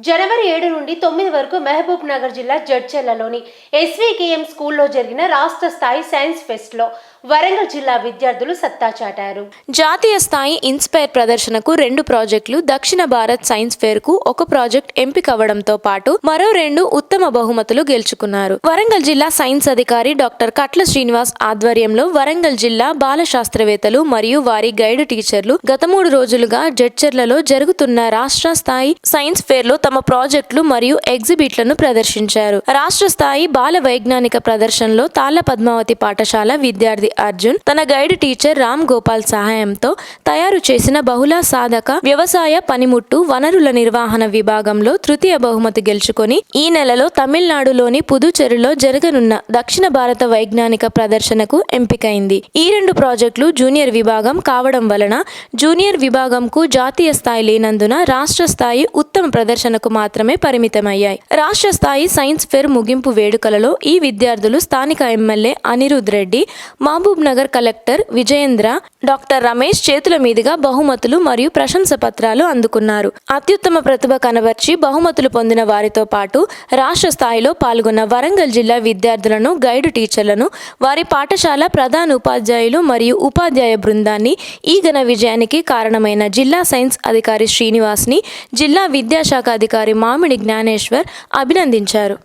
జనవరి ఏడు నుండి తొమ్మిది వరకు మహబూబ్ నగర్ జిల్లా జడ్చెర్లలోని ఎస్వీకేఎం స్కూల్లో జరిగిన రాష్ట్ర స్థాయి సైన్స్ ఫెస్ట్లో వరంగల్ జిల్లా విద్యార్థులు సత్తా చాటారు. జాతీయ స్థాయి ఇన్స్పైర్ ప్రదర్శనకు రెండు ప్రాజెక్టులు దక్షిణ భారత్ సైన్స్ ఫేర్కు ఒక ప్రాజెక్ట్ ఎంపిక పాటు మరో రెండు ఉత్తమ బహుమతులు గెలుచుకున్నారు. వరంగల్ జిల్లా సైన్స్ అధికారి డాక్టర్ కట్ల శ్రీనివాస్ ఆధ్వర్యంలో వరంగల్ జిల్లా బాల శాస్త్రవేత్తలు మరియు వారి గైడ్ టీచర్లు గత మూడు రోజులుగా జడ్చర్లలో జరుగుతున్న రాష్ట్ర స్థాయి సైన్స్ ఫేర్లో తమ ప్రాజెక్టులు మరియు ఎగ్జిబిట్లను ప్రదర్శించారు. రాష్ట్ర స్థాయి బాల వైజ్ఞానిక ప్రదర్శనలో తాళ్ళ పద్మావతి పాఠశాల విద్యార్థి అర్జున్ తన గైడ్ టీచర్ రామ్ గోపాల్ సహాయంతో తయారు చేసిన బహుళ సాధక వ్యవసాయ పనిముట్టు వనరుల నిర్వహణ విభాగంలో తృతీయ బహుమతి గెలుచుకొని ఈ నెలలో తమిళనాడులోని పుదుచెరులో జరగనున్న దక్షిణ భారత వైజ్ఞానిక ప్రదర్శనకు ఎంపికైంది. ఈ రెండు ప్రాజెక్టులు జూనియర్ విభాగం కావడం వలన జూనియర్ విభాగంకు జాతీయ స్థాయి లేనందున రాష్ట్ర స్థాయి ఉత్తమ ప్రదర్శనకు మాత్రమే పరిమితమయ్యాయి. రాష్ట్ర స్థాయి సైన్స్ ఫెయిర్ ముగింపు వేడుకలలో ఈ విద్యార్థులు స్థానిక MLA Anirudh Reddy Mahabubnagar collector Vijayendra doctor Ramesh చేతుల మీదుగా బహుమతులు మరియు ప్రశంస పత్రాలు అందుకున్నారు. అత్యుత్తమ ప్రతిభ కనబర్చి బహుమతులు పొందిన వారితో పాటు రాష్ట్ర స్థాయిలో పాల్గొన్న వరంగల్ జిల్లా విద్యార్థులను గైడ్ టీచర్లను వారి పాఠశాల ప్రధాన ఉపాధ్యాయులు మరియు ఉపాధ్యాయ బృందాన్ని ఈ ఘన విజయానికి కారణమైన జిల్లా సైన్స్ అధికారి శ్రీనివాస్ని జిల్లా విద్యాశాఖ అధికారి మామిడి జ్ఞానేశ్వర్ అభినందించారు.